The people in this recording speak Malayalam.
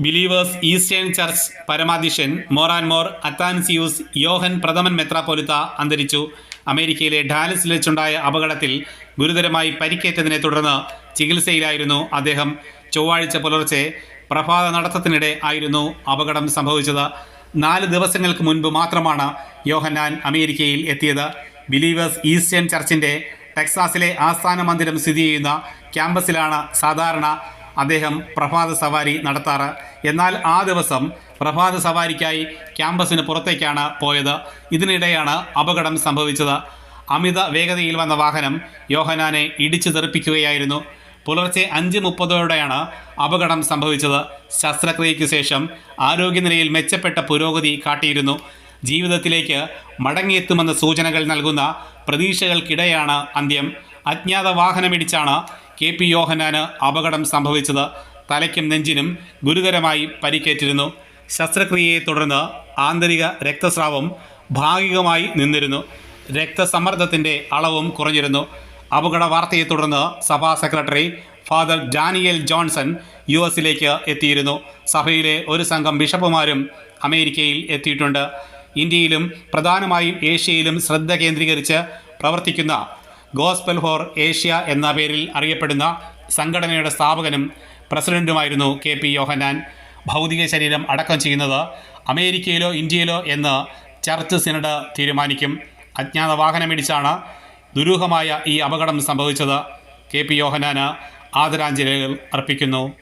ബിലീവേഴ്സ് ഈസ്റ്റേൺ ചർച്ച് പരമാധ്യക്ഷൻ മോറാൻമോർ അത്താൻസിയൂസ് യോഹൻ പ്രഥമൻ മെത്രാപ്പൊലിത്ത അന്തരിച്ചു. അമേരിക്കയിലെ ഡാലസിൽ വെച്ചുണ്ടായ അപകടത്തിൽ ഗുരുതരമായി പരിക്കേറ്റതിനെ തുടർന്ന് ചികിത്സയിലായിരുന്നു അദ്ദേഹം. ചൊവ്വാഴ്ച പുലർച്ചെ പ്രഭാത നടത്തത്തിനിടെ ആയിരുന്നു അപകടം സംഭവിച്ചത്. നാല് ദിവസങ്ങൾക്ക് മുൻപ് മാത്രമാണ് യോഹന്നാൻ അമേരിക്കയിൽ എത്തിയത്. ബിലീവേഴ്സ് ഈസ്റ്റേൺ ചർച്ചിന്റെ ടെക്സാസിലെ ആസ്ഥാന മന്ദിരം സ്ഥിതി ചെയ്യുന്ന ക്യാമ്പസിലാണ് സാധാരണ അദ്ദേഹം പ്രഭാത സവാരി നടത്താറ്. എന്നാൽ ആ ദിവസം പ്രഭാത സവാരിക്കായി ക്യാമ്പസിന് പുറത്തേക്കാണ് പോയത്. ഇതിനിടെയാണ് അപകടം സംഭവിച്ചത്. അമിത വേഗതയിൽ വന്ന വാഹനം യോഹനാനെ ഇടിച്ചു തെറിപ്പിക്കുകയായിരുന്നു. പുലർച്ചെ അഞ്ച് മുപ്പതോടെയാണ് അപകടം സംഭവിച്ചത്. ശസ്ത്രക്രിയയ്ക്ക് ശേഷം ആരോഗ്യനിലയിൽ മെച്ചപ്പെട്ട പുരോഗതി കാട്ടിയിരുന്നു. ജീവിതത്തിലേക്ക് മടങ്ങിയെത്തുമെന്ന സൂചനകൾ നൽകുന്ന പ്രതീക്ഷകൾക്കിടെയാണ് അന്ത്യം. അജ്ഞാത വാഹനമിടിച്ചാണ് കെ പി യോഹനാന് അപകടം സംഭവിച്ചത്. തലയ്ക്കും നെഞ്ചിനും ഗുരുതരമായി പരിക്കേറ്റിരുന്നു. ശസ്ത്രക്രിയയെ തുടർന്ന് ആന്തരിക രക്തസ്രാവം ഭാഗികമായി നിന്നിരുന്നു. രക്തസമ്മർദ്ദത്തിന്റെ അളവും കുറഞ്ഞിരുന്നു. അപകട വാർത്തയെ തുടർന്ന് സഭാ secretary father Daniel Johnson U എസിലേക്ക് എത്തിയിരുന്നു. സഭയിലെ ഒരു സംഘം ബിഷപ്പുമാരും അമേരിക്കയിൽ എത്തിയിട്ടുണ്ട്. ഇന്ത്യയിലും പ്രധാനമായും ഏഷ്യയിലും ശ്രദ്ധ കേന്ദ്രീകരിച്ച് പ്രവർത്തിക്കുന്ന ഗോസ്പൽ ഫോർ ഏഷ്യ എന്ന പേരിൽ അറിയപ്പെടുന്ന സംഘടനയുടെ സ്ഥാപകനും പ്രസിഡന്റുമായിരുന്നു കെ പി യോഹന്നാൻ. ഭൗതിക ശരീരം അടക്കം ചെയ്യുന്നത് അമേരിക്കയിലോ ഇന്ത്യയിലോ എന്ന് ചർച്ച് സിനഡ് തീരുമാനിക്കും. അജ്ഞാത വാഹനമിടിച്ചാണ് ദുരൂഹമായ ഈ അപകടം സംഭവിച്ചത്. കെ പി യോഹനാന് ആദരാഞ്ജലികൾ അർപ്പിക്കുന്നു.